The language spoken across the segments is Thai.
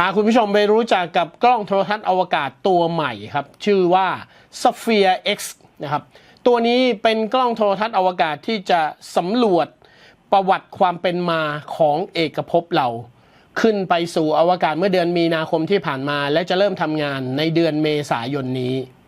พาคุณผู้ชมไปรู้จักกับกล้องโทรทัศน์อวกาศตัวใหม่ครับ ชื่อว่า Sphere X นะครับ ตัวนี้เป็นกล้องโทรทัศน์อวกาศที่จะสำรวจประวัติความเป็นมาของเอกภพเราขึ้นไปสู่อวกาศเมื่อเดือนมีนาคมที่ผ่านมา และจะเริ่มทำงานในเดือนเมษายนนี้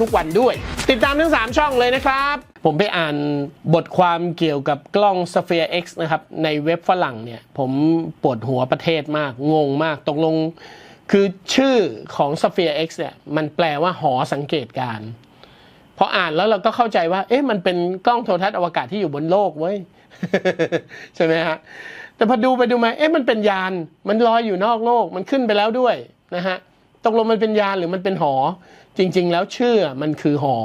ทุกวันด้วย ติดตามทั้ง 3 ช่องเลยนะครับ ผมไปอ่านบทความเกี่ยวกับกล้อง Sphere X นะครับ ในเว็บฝรั่งเนี่ย ผมปวดหัวประเทศมาก งงมากตกลง คือชื่อของ Sphere X เนี่ย มันแปลว่าหอสังเกตการ์พออ่านแล้วเราก็เข้าใจว่า เอ๊ะมันเป็นกล้องโทรทัศน์อวกาศที่อยู่บนโลกเว้ยใช่ไหมฮะแต่พอดูไปดูมาเอ๊ะมันเป็นยาน มันลอยอยู่นอกโลก มันขึ้นไปแล้วด้วยนะฮะ ตกลงมันเป็นยานหรือมันเป็นหอ จริง ๆ แล้วชื่อมันคือหอ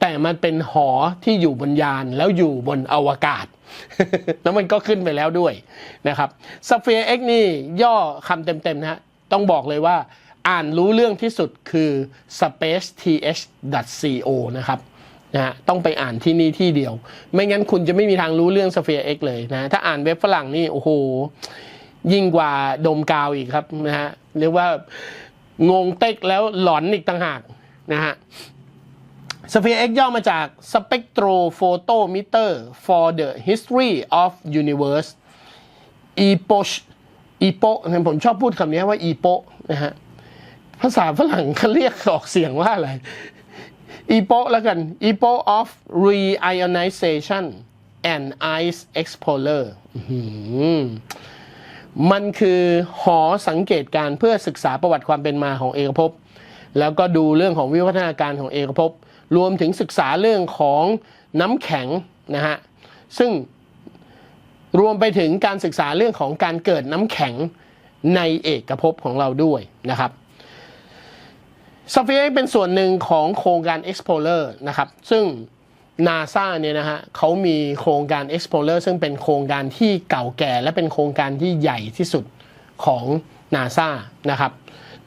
แต่มันเป็นหอที่อยู่บนยานแล้วอยู่บนอวกาศ แล้วมันก็ขึ้นไปแล้วด้วยนะครับ Sphere X นี่ย่อคำเต็มๆนะฮะต้องบอกเลยว่าอ่านรู้เรื่องที่สุดคือ spaceth.co นะครับนะฮะต้องไปอ่านที่นี่ที่เดียว ไม่งั้นคุณจะไม่มีทางรู้เรื่อง Sphere X เลยนะ ถ้าอ่านเว็บฝรั่งนี่ โอ้โห ยิ่งกว่าดมกาวอีกครับนะฮะเรียกว่า งงเต็กแล้วหลอนอีกต่างหากนะฮะสเฟีย์เอ็กย่อมาจากส Spectrophotometer for the History of Universe อีโปชอีโปผมชอบพูดคำนี้ว่าอีโปนะฮะภาษาฝรั่งเขาเรียกออกเสียงว่าอะไรอีโปแล้วกันอีโป of reionization and ice explorer มันคือหอสังเกตการเพื่อศึกษาประวัติความเป็นมาของเอกภพ แล้วก็ดูเรื่องของวิวัฒนาการของเอกภพ รวมถึงศึกษาเรื่องของน้ำแข็งนะฮะ ซึ่งรวมไปถึงการศึกษาเรื่องของการเกิดน้ำแข็งในเอกภพของเราด้วยนะครับ s p h e r e เป็นส่วนหนึ่งของโครงการ Explorer นะครับ ซึ่ง นาซาเนี่ยนะฮะเขามีโครงการ Explorer ซึ่งเป็นโครงการที่เก่าแก่ และเป็นโครงการที่ใหญ่ที่สุดของนาซานะครับ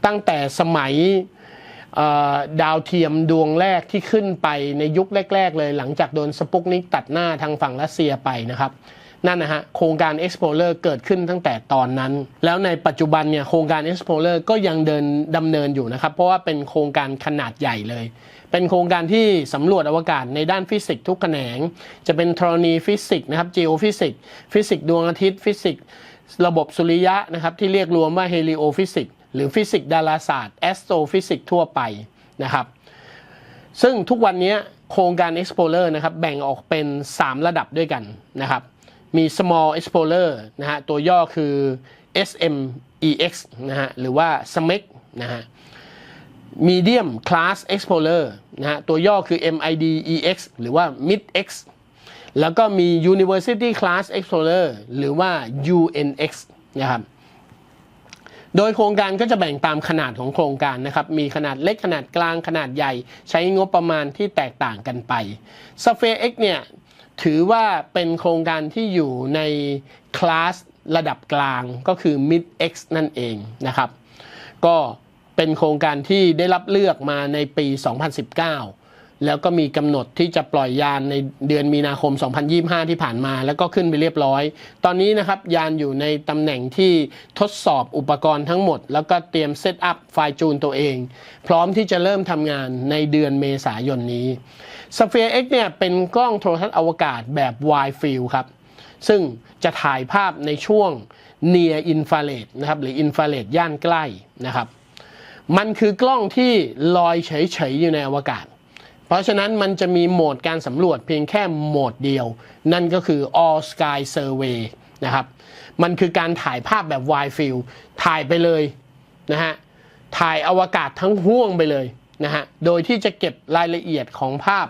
ตั้งแต่สมัยดาวเทียมดวงแรกที่ขึ้นไปในยุคแรก ๆ เลยหลังจากโดนสปุกนิกตัดหน้าทางฝั่งรัสเซียไปนะครับ นั่นนะฮะโครงการ Explorer เกิดขึ้นตั้งแต่ตอนนั้น แล้วในปัจจุบันเนี่ยโครงการ Explorer ก็ยังเดินดำเนินอยู่นะครับ เพราะว่าเป็นโครงการขนาดใหญ่เลย เป็นโครงการที่สำรวจอวกาศในด้านฟิสิกส์ทุกแขนง จะเป็นธรณีฟิสิกส์นะครับ geophysics ฟิสิกส์ดวงอาทิตย์ฟิสิกส์ระบบสุริยะนะครับ ที่เรียกรวมว่า heliophysics หรือฟิสิกส์ดาราศาสตร์ astrophysics ทั่วไปนะครับ ซึ่งทุกวันนี้โครงการ Explorer นะครับแบ่งออกเป็น 3 ระดับด้วยกันนะครับ มี small explorer นะฮะ ตัวย่อคือ SMEX นะฮะ หรือว่า SMEX นะฮะ medium class explorer นะฮะ ตัวย่อคือ MIDEX หรือว่า MIDX แล้วก็มี university class explorer หรือว่า UNX นะครับโดยโครงการก็จะแบ่งตามขนาดของโครงการนะครับ มีขนาดเล็กขนาดกลางขนาดใหญ่ ใช้งบประมาณที่แตกต่างกันไป Sphere X เนี่ย ถือว่าเป็นโครงการที่อยู่ในคลาสระดับกลางก็คือ Mid X นั่นเองนะครับ ก็เป็นโครงการที่ได้รับเลือกมาในปี 2019 แล้วก็มีกำหนดที่จะปล่อยยานในเดือนมีนาคม 2025 ที่ผ่านมา แล้วก็ขึ้นไปเรียบร้อย ตอนนี้นะครับยานอยู่ในตำแหน่งที่ทดสอบอุปกรณ์ทั้งหมด แล้วก็เตรียมเซตอัพไฟจูนตัวเอง พร้อมที่จะเริ่มทำงานในเดือนเมษายนนี้ Sphere X เนี่ยเป็นกล้องโทรทัศน์อวกาศแบบ Wide Field ครับ ซึ่งจะถ่ายภาพในช่วง near infrared นะครับ หรือ infrared ย่านใกล้นะครับ มันคือกล้องที่ลอยเฉย ๆ อยู่ในอวกาศ เพราะฉะนั้นมันจะมีโหมดการสำรวจเพียงแค่โหมดเดียว นั่นก็คือ all sky survey นะครับ มันคือการถ่ายภาพแบบ wide field ถ่ายไปเลยนะฮะ ถ่ายอวกาศทั้งห่วงไปเลยนะฮะ โดยที่จะเก็บรายละเอียดของภาพ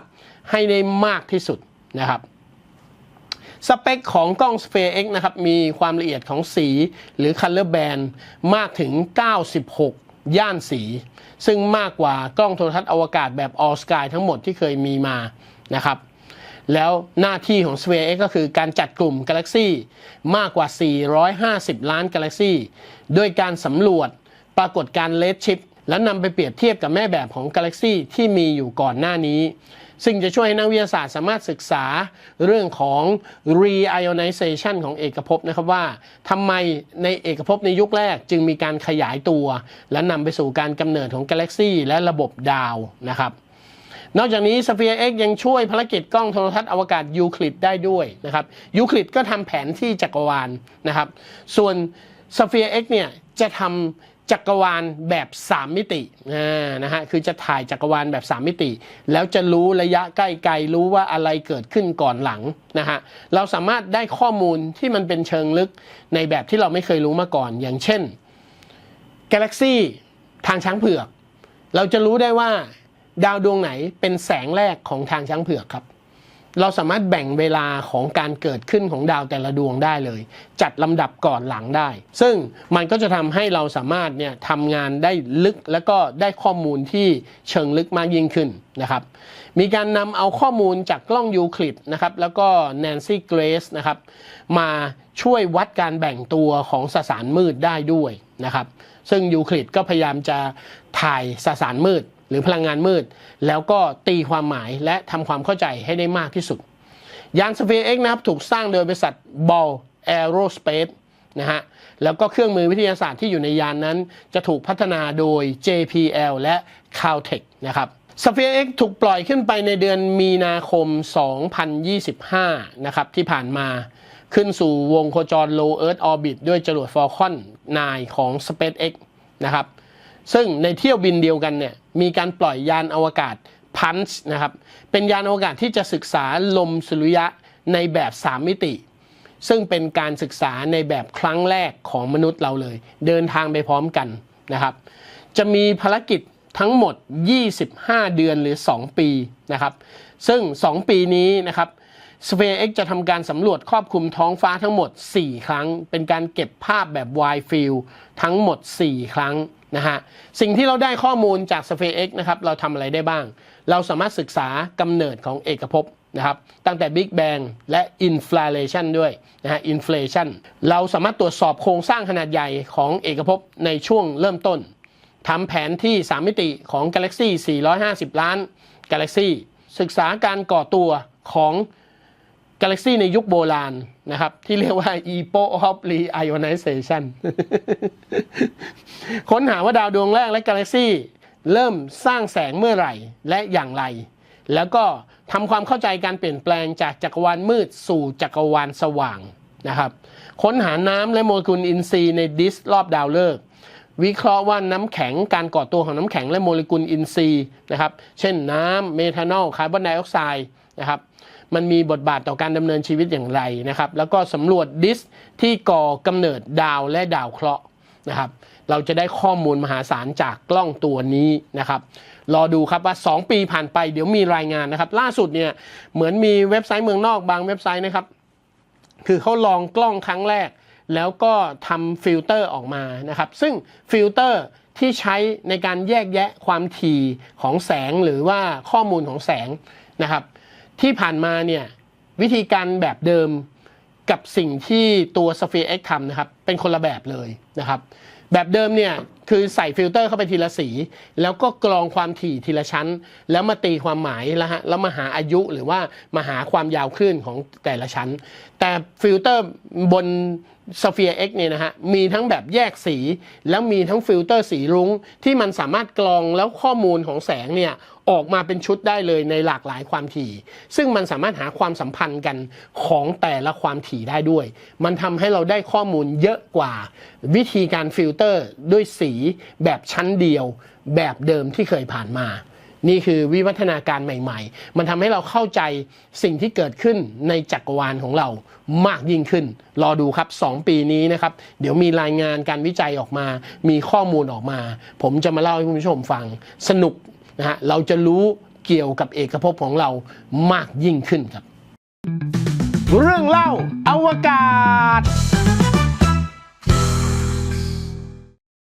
ให้ได้มากที่สุดนะครับสเปคของกล้อง Sphere X นะครับ มีความละเอียดของสีหรือ Color Band มากถึง 96 ย่านสี ซึ่งมากกว่ากล้องโทรทัศน์อวกาศแบบ All Sky ทั้งหมดที่เคยมีมานะครับ แล้วหน้าที่ของ Sphere X ก็คือการจัดกลุ่มกาแล็กซีมากกว่า 450 ล้านกาแล็กซีด้วยการสำรวจปรากฏการเลดชิป แล้วนำไปเปรียบเทียบกับแม่แบบของกาแล็กซีที่มีอยู่ก่อนหน้านี้ ซึ่งจะช่วยให้นักวิทยาศาสตร์สามารถศึกษาเรื่องของ reionization ของเอกภพนะครับว่าทำไมในเอกภพในยุคแรกจึงมีการขยายตัว และนำไปสู่การกำเนิดของกาแล็กซีและระบบดาวนะครับนอกจากนี้ Sphere X ยังช่วยภารกิจกล้องโทรทัศน์อวกาศยูคลิดได้ด้วยนะครับยูคลิดก็ทำแผนที่จักรวาลนะครับ ส่วน Sphere X เนี่ยจะทำ จักรวาลแบบ 3 มิตินะฮะคือจะถ่ายจักรวาลแบบ 3 มิติ แล้วจะรู้ระยะใกล้ๆรู้ว่าอะไรเกิดขึ้นก่อนหลังนะฮะเราสามารถได้ข้อมูลที่มันเป็นเชิงลึกในแบบที่เราไม่เคยรู้มาก่อน อย่างเช่นกาแล็กซี่ทางช้างเผือก เราจะรู้ได้ว่าดาวดวงไหนเป็นแสงแรกของทางช้างเผือกครับ เราสามารถแบ่งเวลาของการเกิดขึ้นของดาวแต่ละดวงได้เลย จัดลำดับก่อนหลังได้ ซึ่งมันก็จะทำให้เราสามารถเนี่ยทำงานได้ลึกแล้วก็ได้ข้อมูลที่เชิงลึกมากยิ่งขึ้นนะครับ มีการนำเอาข้อมูลจากกล้องยูคลิดนะครับแล้วก็แนนซี่เกรสนะครับมาช่วยวัดการแบ่งตัวของสสารมืดได้ด้วยนะครับ ซึ่งยูคลิดก็พยายามจะถ่ายสสารมืด หรือพลังงานมืด แล้วก็ตีความหมายและทำความเข้าใจให้ได้มากที่สุด ยาน Sphere X นะครับถูกสร้างโดยบริษัท Ball Aerospace นะฮะแล้วก็เครื่องมือวิทยาศาสตร์ที่อยู่ในยานนั้น จะถูกพัฒนาโดย JPL และ Caltech นะครับ Sphere X ถูกปล่อยขึ้นไปในเดือนมีนาคม 2025 นะครับที่ผ่านมาขึ้นสู่วงโคจร Low Earth Orbit ด้วยจรวด Falcon 9 ของ SpaceX นะครับ ซึ่งในเที่ยวบินเดียวกันเนี่ยมีการปล่อยยานอวกาศพันช์นะครับเป็นยานอวกาศที่จะศึกษาลมสุริยะในแบบ 3 มิติ ซึ่งเป็นการศึกษาในแบบครั้งแรกของมนุษย์เราเลย เดินทางไปพร้อมกันนะครับจะมีภารกิจทั้งหมด 25 เดือนหรือ 2 ปีนะครับซึ่ง 2 ปีนี้นะครับ Sphere X จะทำการสำรวจครอบคลุมท้องฟ้าทั้งหมด 4 ครั้ง เป็นการเก็บภาพแบบ wide field ทั้งหมด 4 ครั้งนะฮะสิ่งที่เราได้ข้อมูลจาก Sphere X นะครับเราทำอะไรได้บ้าง เราสามารถศึกษากำเนิดของเอกภพนะครับตั้งแต่ Big Bang และ Inflation ด้วยนะฮะ Inflation เราสามารถตรวจสอบโครงสร้างขนาดใหญ่ของเอกภพในช่วงเริ่มต้นทำแผนที่ 3 มิติของกาแล็กซี่450 ล้านกาแล็กซี่ศึกษาการก่อตัวของ กาแล็กซี่ในยุคโบราณนะครับ ที่เรียกว่า Epoch of Reionization ค้นหาว่าดาวดวงแรกและกาแล็กซี่เริ่มสร้างแสงเมื่อไหร่และอย่างไร แล้วก็ทำความเข้าใจการเปลี่ยนแปลงจากจักรวาลมืดสู่จักรวาลสว่างนะครับ ค้นหาน้ำและโมเลกุลอินทรีย์ในดิสรอบดาวฤกษ์วิเคราะห์ว่าน้ำแข็งการก่อตัวของน้ำแข็งและโมเลกุลอินทรีย์นะครับ เช่นน้ำเมทานอลคาร์บอนไดออกไซด์นะครับ มันมีบทบาทต่อการดำเนินชีวิตอย่างไรนะครับ แล้วก็สำรวจดิสที่ก่อกำเนิดดาวและดาวเคราะห์นะครับ เราจะได้ข้อมูลมหาศาลจากกล้องตัวนี้นะครับ รอดูครับว่า 2 ปีผ่านไปเดี๋ยวมีรายงานนะครับ ล่าสุดเนี่ยเหมือนมีเว็บไซต์เมืองนอกบางเว็บไซต์นะครับ คือเขาลองกล้องครั้งแรก แล้วก็ทำฟิลเตอร์ออกมานะครับ ซึ่งฟิลเตอร์ที่ใช้ในการแยกแยะความถี่ของแสงหรือว่าข้อมูลของแสงนะครับ ที่ผ่านมาเนี่ยวิธีการแบบเดิมกับสิ่งที่ตัว Sphere X ทำนะครับ เป็นคนละแบบเลยนะครับ แบบเดิมเนี่ยคือใส่ฟิลเตอร์เข้าไปทีละสี แล้วก็กรองความถี่ทีละชั้น แล้วมาตีความหมายแล้วฮะแล้วมาหาอายุหรือว่ามาหาความยาวคลื่นของแต่ละชั้น แต่ฟิลเตอร์บน Sphere X เนี่ยนะฮะมีทั้งแบบแยกสี แล้วมีทั้งฟิลเตอร์สีรุ้งที่มันสามารถกรองแล้วข้อมูลของแสงเนี่ย ออกมาเป็นชุดได้เลยในหลากหลายความถี่ ซึ่งมันสามารถหาความสัมพันธ์กันของแต่ละความถี่ได้ด้วย มันทำให้เราได้ข้อมูลเยอะกว่า วิธีการฟิลเตอร์ด้วยสีแบบชั้นเดียว แบบเดิมที่เคยผ่านมานี่คือวิวัฒนาการใหม่ ๆ มันทำให้เราเข้าใจสิ่งที่เกิดขึ้นในจักรวาลของเรามากยิ่งขึ้น รอดูครับ 2 ปีนี้นะครับ เดี๋ยวมีรายงานการวิจัยออกมา มีข้อมูลออกมา ผมจะมาเล่าให้คุณผู้ชมฟัง สนุก นะฮะเราจะรู้เกี่ยวกับเอกภพของเรามากยิ่งขึ้นครับ เรื่องเล่าอวกาศ